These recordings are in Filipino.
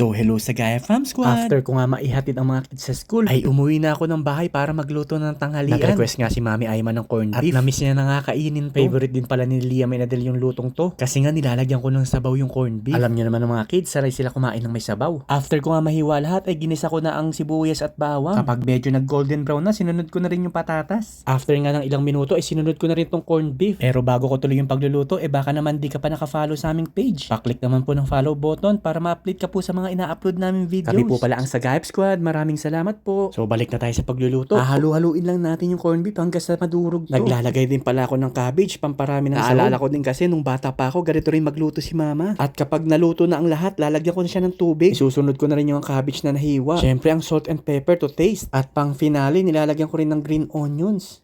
So hello sa Gaya Fam Squad! After ko nga maihatid ang mga kids sa school, ay umuwi na ako ng bahay para magluto ng tanghalian. Nag-request nga si Mami Ayman ng corned beef. At namiss niya na nga kainin to. Favorite din pala ni Liam Inadel yung lutong to. Kasi nga nilalagyan ko ng sabaw yung corned beef. Alam niyo naman ng mga kids, saray sila kumain ng may sabaw. After ko nga mahiwa lahat, ay ginisa ko na ang sibuyas at bawang. Kapag medyo nag golden brown na, sinunod ko na rin yung patatas. After nga ng ilang minuto, ay sinunod ko na rin tong corned beef. Pero bago ko tuloy yung pagluluto, eh baka naman di ka pa nakafollow sa aming page. Paklik naman po ng follow button para ma-update ka po sa mga ina-upload namin videos. Kami po pala ang Sagayip Squad. Maraming salamat po. So balik na tayo sa pagluluto. Hahalu-haluin lang natin yung corned beef hanggang sa madurog to. Naglalagay din pala ako ng cabbage, pamparami ng Naalala ko din kasi nung bata pa ako, ganito rin magluto si mama. At kapag naluto na ang lahat, lalagyan ko na siya ng tubig. Isusunod ko na rin yung cabbage na nahiwa. Siyempre ang salt and pepper to taste. At pang finale, nilalagyan ko rin ng green onions.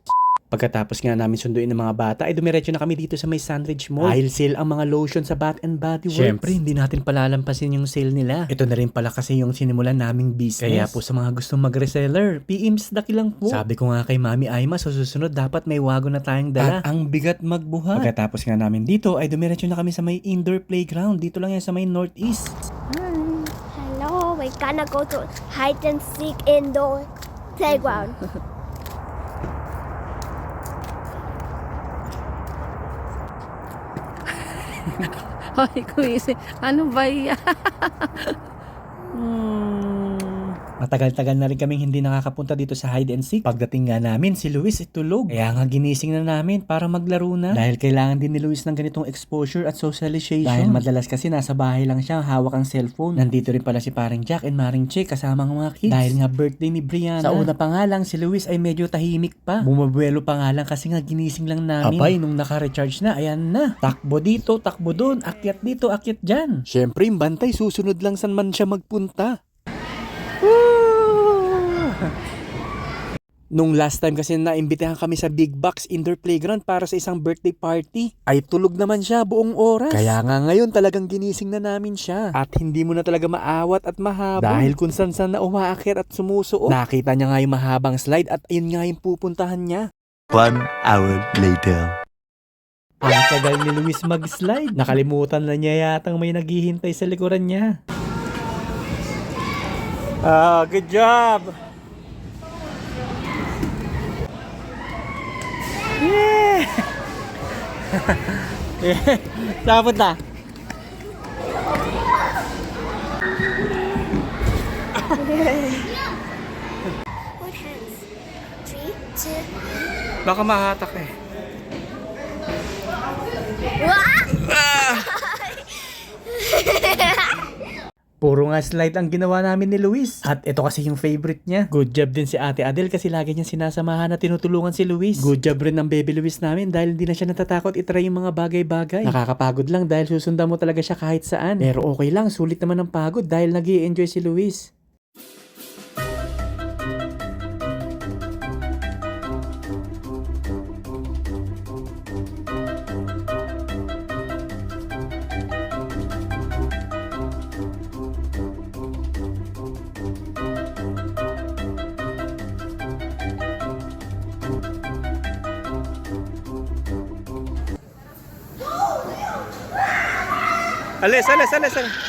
Pagkatapos nga namin sunduin ng mga bata, ay dumiretso na kami dito sa may Sandridge Mall. Dahil sale ang mga lotion sa Bath and Body Works. Siyempre, hindi natin palalampasin yung sale nila. Ito na rin pala kasi yung sinimulan naming business. Kaya po sa mga gustong mag-reseller, PMs daki lang po. Sabi ko nga kay Mami Aima, sa susunod dapat may wago na tayong dala. At ang bigat magbuhat. Pagkatapos nga namin dito, ay dumiretso na kami sa may indoor playground. Dito lang yan sa may northeast. Hello, we're gonna go to hide and seek indoor playground. Ay, kuisi. Ano ba yan? hmm. Matagal-tagal na rin kaming hindi nakakapunta dito sa hide and seek. Pagdating nga namin, si Luis itulog. Kaya nga ginising na namin para maglaro na. Dahil kailangan din ni Luis ng ganitong exposure at socialization. Dahil madalas kasi nasa bahay lang siya, hawak ang cellphone. Nandito rin pala si paring Jack and Maring Che kasama ang mga kids. Dahil nga birthday ni Brianna. Sa una pa nga lang, si Luis ay medyo tahimik pa. Bumabuelo pa nga lang kasi nga ginising lang namin. Abay, nung naka-recharge na, ayan na. Takbo dito, takbo doon, akyat dito, akyat dyan. Siyempre, bantay, susunod lang saan man siya magpunta. Nung last time kasi naimbitahan kami sa Big Box Indoor Playground para sa isang birthday party, ay tulog naman siya buong oras. Kaya nga ngayon talagang ginising na namin siya. At hindi mo na talaga maawat at mahaba. Dahil kung saan na umaakit at sumusuot. Nakita niya nga yung mahabang slide at ayun nga yung pupuntahan niya. One hour later. Ang tagal ni Luis mag-slide. Nakalimutan na niya yatang may naghihintay sa likuran niya. Ah, good job! Yeah! yeah. Saan punta? Baka mahatak eh. Puro nga slide ang ginawa namin ni Luis. At ito kasi yung favorite niya. Good job din si Ate Adel kasi lagi niya sinasamahan na tinutulungan si Luis. Good job rin ng baby Luis namin dahil hindi na siya natatakot itry yung mga bagay-bagay. Nakakapagod lang dahil susundan mo talaga siya kahit saan. Pero okay lang, sulit naman ang pagod dahil nag enjoy si Luis. Alis, alis, alis, alis.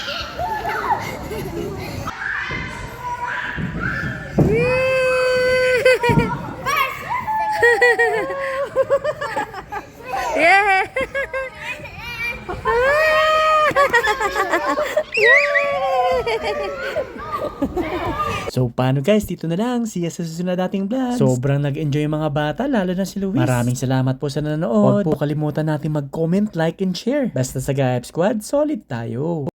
Yeah! So paano guys, dito na lang. See you sa susunod nating vlog. Sobrang nag-enjoy yung mga bata, lalo na si Luis. Maraming salamat po sa nanonood. Huwag po kalimutan natin mag-comment, like, and share. Basta sa Gayap Squad, solid tayo.